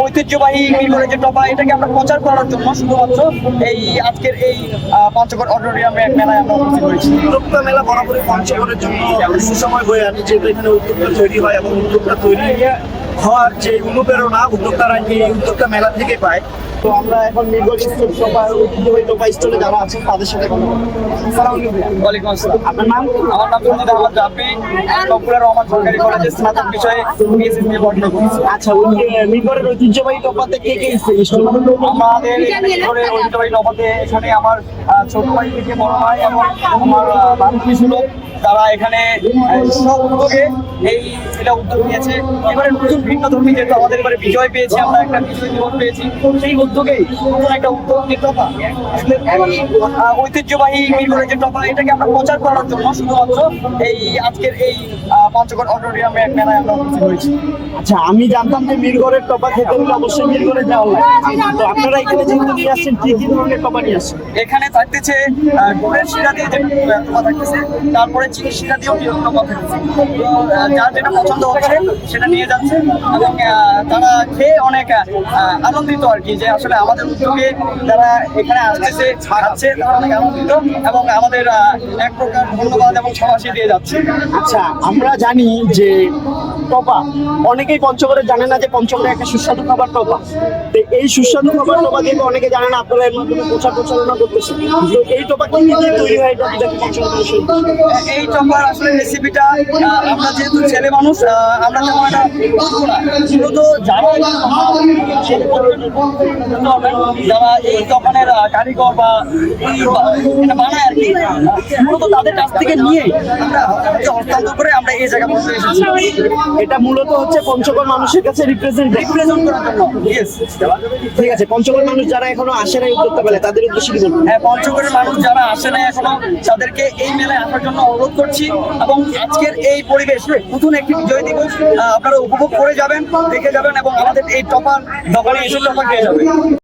ঐতিহ্যবাহী যে টপা এটাকে আমরা প্রচার করার জন্য শুধুমাত্র এই আজকের এই পঞ্চগড় অডিটোরিয়ামে মেলায় আমরা উপস্থিত হয়েছি। উদ্যোক্তা মেলা বরাবরই পঞ্চগড়ের জন্য সুসময় হয়ে আছে যেহেতু এখানে উদ্যোক্তা তৈরি হয় এবং উদ্যোক্তা তৈরি হওয়ার যে অনুপ্রেরণা, উদ্যোক্তারা এই উদ্যোক্তা মেলা থেকে পায় তো আমরা এখন নির্গত টোপা ঐতিহ্যবাহী টোপা স্টলে যারা আছেন তাদের সাথে কথা বলব। ওয়ালাইকুম আসসালাম। আপনার নাম? আমার নাম সঞ্জিত আহমদ রহমান সরকারি কলেজে স্নাতক বিষয়ে বিএসসি নিয়ে পড়াশোনা করছি। আচ্ছা ওই ঐতিহ্যবাহী টোপাতে কে কে আমাদের মিরপুরের ঐতিহ্যবাহী টপাতে এখানে আমার ছোট ভাই থেকে বড় ভাই এবং আমার বান্ধবী ছিল। তারা এখানে সব এই এটা উদ্যোগ নিয়েছে। এবারে নতুন ভিন্ন ধর্মী যেহেতু আমাদের এবারে বিজয় পেয়েছি আমরা একটা বিজয় দিবস পেয়েছি সেই উদ্যোগেই একটা উদ্যোগ যে টপা। ঐতিহ্যবাহী মিরপুরের যে টপা এটাকে আমরা প্রচার করার জন্য শুধুমাত্র এই আজকের এই পঞ্চগড় অডিটোরিয়ামে মেলায় আমরা উপস্থিত হয়েছি। আচ্ছা আমি জানতাম যে মিরগড়ের টপা খেতে হলে অবশ্যই মিরগড়ে যাওয়া লাগে তো আপনারা এখানে যেহেতু নিয়ে আসছেন কি কি ধরনের টপা নিয়ে আসছেন? এখানে থাকতেছে গুড়ের শিরা দিয়ে যে টোপা থাকতেছে তারপরে চিনি শিরা দিয়েও টোপা থাকতেছে। যার যেটা সেটা নিয়ে যাচ্ছে। এবং তারা খেয়ে অনেক আনন্দিত আর কি, যে আসলে আমাদের এখানে আসতেছে এবং আমাদের এক প্রকার দিয়ে যাচ্ছে। আচ্ছা আমরা জানি যে টপা অনেকেই পঞ্চগড়ে জানে না যে পঞ্চগড়ে একটা সুস্বাদু খাবার টপা তো এই সুস্বাদু খাবার টপা দিয়ে অনেকে জানে না, আপনারা এর মাধ্যমে প্রচার প্রচারণা করতেছেন। তো এই টপা কি দিয়ে তৈরি হয় এটা যদি এই টপার আসলে রেসিপিটা আমরা যেহেতু ছেলে মানুষ আমরা তেমন একটা বুঝব না। মূলত যারা এই দোকানের কারিগর বা বানায় আর কি, মূলত তাদের কাছ থেকে নিয়ে আমরা হস্তান্তর করে আমরা এই জায়গা পর্যন্ত এসেছি। এটা মূলত হচ্ছে পঞ্চগড় মানুষের কাছে রিপ্রেজেন্ট রিপ্রেজেন্ট করার জন্য। ঠিক আছে পঞ্চগড় মানুষ যারা এখনও আসে নাই উদ্যোক্তা পেলে তাদের উদ্দেশ্যে কি বলবেন? হ্যাঁ পঞ্চগড়ের মানুষ যারা আসে নাই এখনও তাদেরকে এই মেলায় আসার জন্য অনুরোধ করছি এবং আজকের এই পরিবেশ নতুন একটি বিজয় দিবস আপনারা উপভোগ করে যাবেন দেখে যাবেন এবং আমাদের এই টপার দোকানে এসে টপার খেয়ে যাবেন।